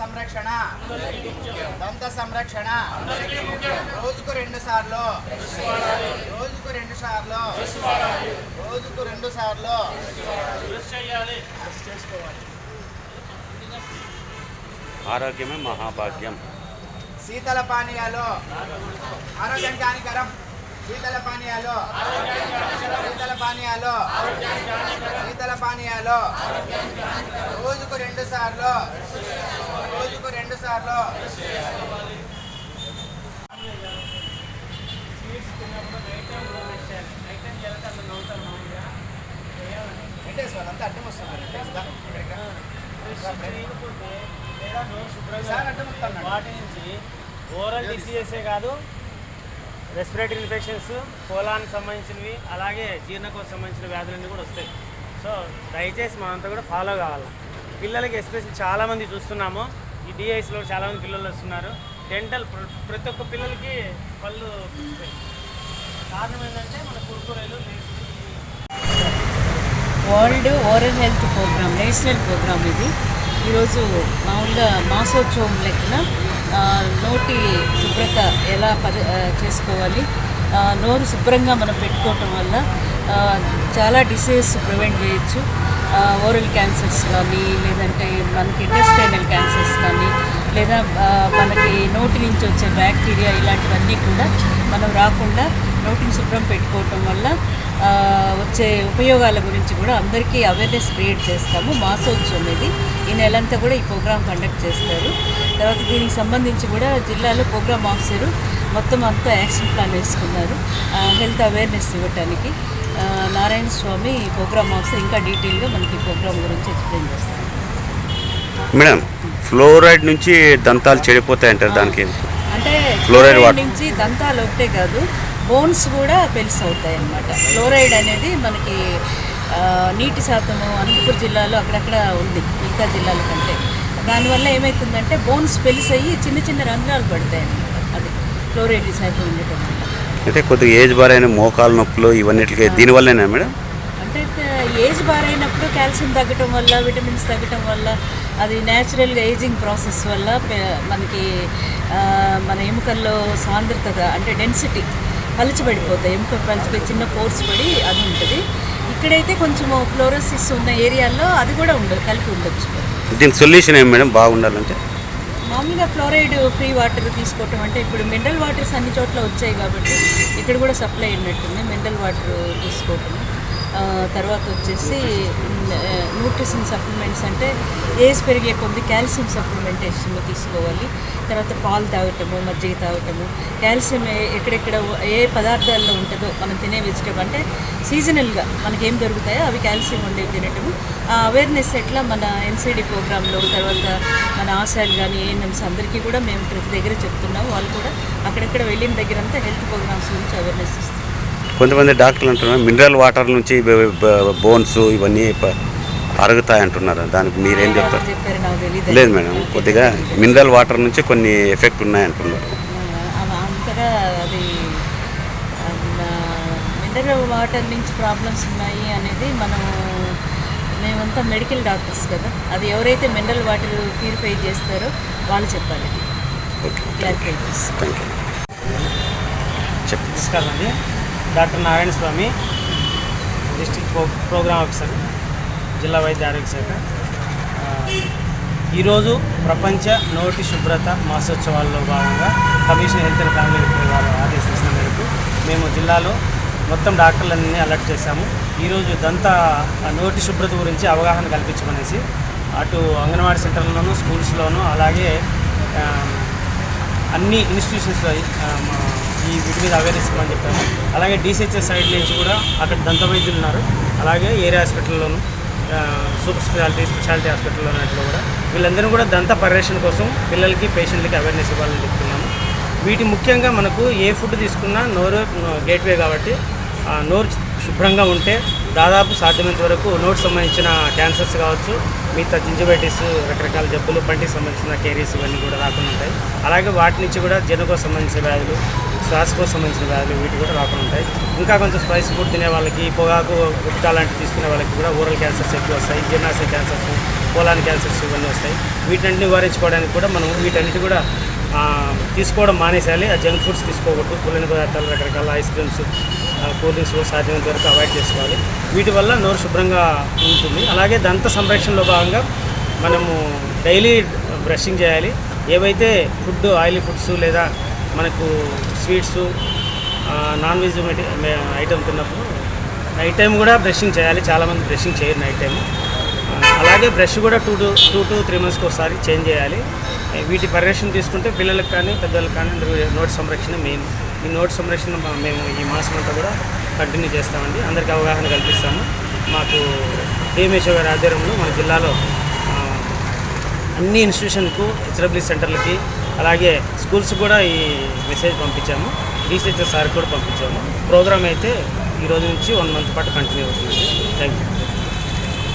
సంరక్షణ. దంత సంరక్షణ. రోజుకు రెండు సార్లు. రోజుకు రెండు సార్లు. రోజుకు రెండు సార్లు. ఆరోగ్యమే మహాభాగ్యం. శీతల పానీయాలు. ఆరోగ్యానికి హానికరం శీతల పానీయాలు. శీతల పానీయాలు. శీతల పానీయాలు. రోజుకు రెండు సార్లు. రోజుకు రెండు సార్లు. అడ్డం వస్తున్నారు వాటి నుంచి ఓరల్ డిసీజెసే కాదు రెస్పిరేటరీ ఇన్ఫెక్షన్స్ కోలానికి సంబంధించినవి అలాగే జీర్ణకోశ సంబంధించిన వ్యాధులన్నీ కూడా వస్తాయి. సో దయచేసి మనంతా కూడా ఫాలో కావాలి? పిల్లలకి ఎస్పెషల్ చాలామంది చూస్తున్నాము. ఈ డిఐస్లో చాలామంది పిల్లలు వస్తున్నారు. డెంటల్ ప్రతి ఒక్క పిల్లలకి పళ్ళు కారణం ఏంటంటే మన కుర్కురేలు world oral health programme national programme ఇది. ఈరోజు మామూలుగా మాసోత్సవం లెక్కన నోటి శుభ్రత ఎలా పరి చేసుకోవాలి నోరు శుభ్రంగా మనం పెట్టుకోవటం వల్ల చాలా డిసీజెస్ ప్రివెంట్ చేయొచ్చు. ఓరల్ క్యాన్సర్స్ కానీ లేదంటే మనకి ఇంటెస్టైనల్ క్యాన్సర్స్ కానీ లేదా మనకి నోటి నుంచి వచ్చే బ్యాక్టీరియా ఇలాంటివన్నీ కూడా మనం రాకుండా నోటిని శుభ్రం పెట్టుకోవటం వల్ల వచ్చే ఉపయోగాల గురించి కూడా అందరికీ అవేర్నెస్ క్రియేట్ చేస్తాము. మాసోత్సవం ఇది ఈ నెలంతా కూడా ఈ ప్రోగ్రామ్ కండక్ట్ చేస్తారు. తర్వాత దీనికి సంబంధించి కూడా జిల్లాలో ప్రోగ్రామ్ ఆఫీసరు మొత్తం అంతా యాక్షన్ ప్లాన్ వేసుకున్నారు. హెల్త్ అవేర్నెస్ ఇవ్వటానికి. నారాయణ స్వామి ప్రోగ్రామ్ ఆఫీసర్ ఇంకా డీటెయిల్గా మనకి ప్రోగ్రామ్ గురించి ఎక్స్ప్లెయిన్ చేస్తారు. మేడం ఫ్లోరైడ్ నుంచి దంతాలు చెడిపోతాయి అంటారు దానికి అంటే ఫ్లోరైడ్. నుంచి దంతాలు ఒకటే కాదు బోన్స్ కూడా పెల్స్ అవుతాయి అన్నమాట ఫ్లోరైడ్ అనేది మనకి నీటి శాతము అనంతపురం జిల్లాలో అక్కడక్కడ ఉంది మిగతా జిల్లాల కంటే. దానివల్ల ఏమవుతుందంటే బోన్స్ పెల్స్ అయ్యి చిన్న చిన్న రంధ్రాలు పడతాయి అన్నమాట అది ఫ్లోరైడ్ శాతం ఉండటం వల్ల. అంటే కొద్దిగా ఏజ్ బార్ అయిన మోకాలు నొప్పులు ఇవన్నిటికీ దీనివల్లేనా మేడం? అంటే ఏజ్ బారైనప్పుడు కాల్షియం తగ్గటం వల్ల విటమిన్స్ తగ్గటం వల్ల అది న్యాచురల్గా ఏజింగ్ ప్రాసెస్ వల్ల మనకి మన ఎముకల్లో సాంద్రత అంటే డెన్సిటీ పలచబడిపోతాయి. ఎముక పలచిపోయి చిన్న పోర్స్ పడి అది ఉంటుంది. ఇక్కడైతే కొంచెం ఫ్లోరోసిస్ ఉన్న ఏరియాల్లో అది కూడా ఉండదు కలిపి ఉండొచ్చు. దీనికి సొల్యూషన్ ఏమి మేడం? బాగుండాలంటే? మామూలుగా ఫ్లోరైడ్ ఫ్రీ వాటర్ తీసుకోవటం అంటే ఇప్పుడు మినరల్ వాటర్స్ అన్ని చోట్ల వచ్చాయి కాబట్టి ఇక్కడ కూడా సప్లై అయినట్టుంది మినరల్ వాటర్ తీసుకోవటం. తర్వాత వచ్చేసి న్యూట్రిషన్ సప్లిమెంట్స్ అంటే ఏజ్ పెరిగే కొద్ది కాల్షియం సప్లిమెంటేషన్ తీసుకోవాలి. తర్వాత పాలు తాగటము మజ్జిగ తాగటము. కాల్షియం ఏ- ఎక్కడెక్కడ ఏ పదార్థాల్లో ఉంటుందో మనం తినే వెజిటబుల్ అంటే సీజనల్గా మనకి ఏం దొరుకుతాయో అవి కాల్షియం ఉండేవి తినటము. ఆ అవేర్నెస్ ఎట్లా మన ఎన్సీడీ ప్రోగ్రాంలో తర్వాత మన ఆశాలు కానీ ఏఎన్ఎంస్ అందరికీ కూడా మేము ప్రతి దగ్గర చెప్తున్నాం వాళ్ళు కూడా అక్కడెక్కడ వెళ్ళిన దగ్గర అంతా హెల్త్ ప్రోగ్రామ్స్ గురించి అవేర్నెస్ ఇస్తాం కొంతమంది డాక్టర్లు అంటున్నారు మినరల్ వాటర్ నుంచి బోన్స్ ఇవన్నీ ప- అరుగుతాయి అంటున్నారు. దానికి మీరేం చెప్తారు? లేదు మేడం కొద్దిగా మినరల్ వాటర్ నుంచి కొన్ని ఎఫెక్ట్ ఉన్నాయి అంటున్నారు. మినరల్ వాటర్ నుంచి ప్రాబ్లమ్స్ ఉన్నాయి అనేది మనం మేమంతా మెడికల్ డాక్టర్స్ కదా. అది ఎవరైతే మినరల్ వాటర్ ప్యూరిఫై చేస్తారో వాళ్ళు చెప్పాలి. ఓకే. క్లారిఫై చేస్తారు. థ్యాంక్ యూ చెప్పండి doctor Narayana Swamy district programme officer జిల్లా వైద్య ఆరోగ్య శాఖ. ఈరోజు ప్రపంచ నోటి శుభ్రత మాసోత్సవాల్లో భాగంగా commission health and family welfare వారు ఆదేశించిన మేరకు మేము జిల్లాలో మొత్తం డాక్టర్లన్నీ అలర్ట్ చేశాము. ఈరోజు దంత నోటి శుభ్రత గురించి అవగాహన కల్పించమనేసి అటు అంగన్వాడీ సెంటర్లోనూ స్కూల్స్లోనూ అలాగే అన్ని ఇన్స్టిట్యూషన్స్లో ఈ వీటి మీద అవేర్నెస్ ఇవ్వమని చెప్పాను అలాగే డీసీహెచ్ఎస్ సైడ్ నుంచి కూడా అక్కడ దంత వైద్యులు ఉన్నారు. అలాగే ఏరియా హాస్పిటల్లోను సూపర్ స్పెషాలిటీ స్పెషాలిటీ హాస్పిటల్లో ఉన్నట్లు కూడా వీళ్ళందరూ కూడా దంత పరిరక్షణ కోసం పిల్లలకి పేషెంట్లకి అవేర్నెస్ ఇవ్వాలని చెప్తున్నాము. వీటి ముఖ్యంగా మనకు ఏ ఫుడ్ తీసుకున్నా నోరు గేట్వే కాబట్టి నోరు శుభ్రంగా ఉంటే దాదాపు సాధ్యమైనంత వరకు నోటి సంబంధించిన క్యాన్సర్స్ కావచ్చు మిగతా జింజబైటిస్ రకరకాల జబ్బులు పంటికి సంబంధించిన కేరీస్ ఇవన్నీ కూడా రాకుండా ఉంటాయి. అలాగే వాటి నుంచి కూడా జనుకు సంబంధించిన వ్యాధులు శ్వాసకు సంబంధించిన వ్యాధులు వీటి కూడా రాకుండా ఉంటాయి. ఇంకా కొంచెం స్పైస్ ఫుడ్ తినే వాళ్ళకి పొగాకు గుట్కా లాంటివి తీసుకునే వాళ్ళకి కూడా ఓరల్ క్యాన్సర్స్ ఎక్కువ వస్తాయి. జీర్ణాశయ క్యాన్సర్స్ పోలాన్ క్యాన్సర్స్ ఇవన్నీ వస్తాయి. వీటన్నిటిని నివారించుకోవడానికి కూడా మనం వీటన్నిటి కూడా తీసుకోవడం మానేసేయాలి. ఆ జంక్ ఫుడ్స్ తీసుకోకూడదు. పుల్లని పదార్థాలు రకరకాల ఐస్ క్రీమ్స్ కూల్ డ్రింక్స్ సాధ్యమైనంత వరకు అవాయిడ్ చేసుకోవాలి. వీటి వల్ల నోరు శుభ్రంగా ఉంటుంది. అలాగే దంత సంరక్షణలో భాగంగా మనము డైలీ బ్రషింగ్ చేయాలి. ఏవైతే ఫుడ్ ఆయిలీ ఫుడ్స్ లేదా మనకు స్వీట్స్ నాన్ వెజ్ ఐటమ్ తిన్నప్పుడు నైట్ టైం కూడా బ్రషింగ్ చేయాలి. చాలామంది బ్రషింగ్ చేయరు నైట్ టైం అలాగే బ్రష్ కూడా two to two to three మంత్స్కి ఒకసారి చేంజ్ చేయాలి. వీటి పరిరక్షణ తీసుకుంటే పిల్లలకు కానీ పెద్దలకు కానీ నోటి సంరక్షణ మెయిన్ ఈ నోటి సంరక్షణ మేము ఈ మాసం అంతా కూడా కంటిన్యూ చేస్తామండి. అందరికీ అవగాహన కల్పిస్తాము. మాకు డిఎంహెచ్ఓ గారి ఆధ్వర్యంలో మన జిల్లాలో అన్ని ఇన్స్టిట్యూషన్కు హెచ్డబ్ల్యూ సెంటర్లకి అలాగే స్కూల్స్ కూడా ఈ మెసేజ్ పంపించాము. రీసెర్చ్ సార్ కూడా పంపించాము. ప్రోగ్రామ్ అయితే ఈ రోజు నుంచి వన్ మంత్ పాటు కంటిన్యూ అవుతుంది. Thank you